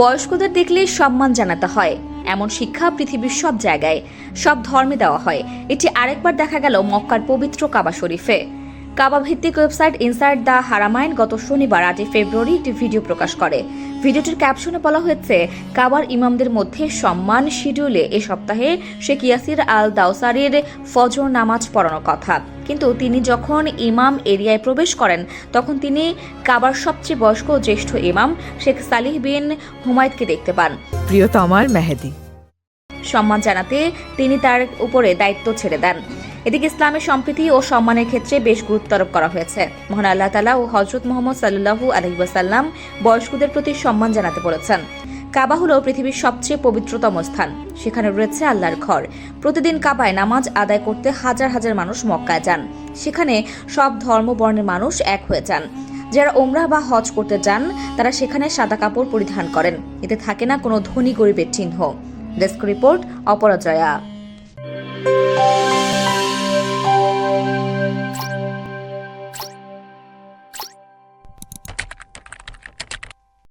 বয়স্কদের দেখলে সম্মান জানাতে হয়। এমন শিক্ষা পৃথিবীর সব জায়গায়, সব ধর্মে দেওয়া হয়। এটি আরেকবার দেখা গেল মক্কার পবিত্র কাবা শরীফে। কাবা ভিত্তিক ওয়েবসাইট ইনসাইড দ্য হারামাইন গত শনিবার, আটই ফেব্রুয়ারি, একটি ভিডিও প্রকাশ করে। ভিডিওটির ক্যাপশনে বলা হয়েছে কাবার ইমামদের মধ্যে সম্মান শিডিউলে এ সপ্তাহে শেখ ইয়াসির আল দাউসারির ফজর নামাজ পড়ানোর কথা। কিন্তু তিনি যখন ইমাম এরিয়ায় প্রবেশ করেন তখন তিনি কাবার সবচেয়ে বয়স্ক জ্যেষ্ঠ ইমাম শেখ সালিহ বিন হুমায়দকে দেখতে পান। প্রিয়তমার মেহেদি। সম্মান জানাতে তিনি তার উপরে দায়িত্ব ছেড়ে দেন। এদিকে ইসলামের সম্প্রীতি ও সম্মানের ক্ষেত্রে বেশ গুরুত্ব আরোপ করা হয়েছে। মহান আল্লাহ তালা ও হজরত মোহাম্মদ সাল্লু আলহিবাসাল্লাম বয়স্কদের প্রতি সম্মান জানাতে বলেছেন। কাবা হলো পৃথিবীর সবচেয়ে পবিত্রতম স্থান। সেখানে রয়েছে আল্লাহর ঘর। প্রতিদিন কাবায় নামাজ আদায় করতে হাজার হাজার মানুষ মক্কায় যান। সেখানে সব ধর্ম বর্ণের মানুষ এক হয়ে যান। যারা ওমরা বা হজ করতে যান, তারা সেখানে সাদা কাপড় পরিধান করেন। এতে থাকে না কোনো ধনী গরিবের চিহ্ন। Desk report Aparajaya.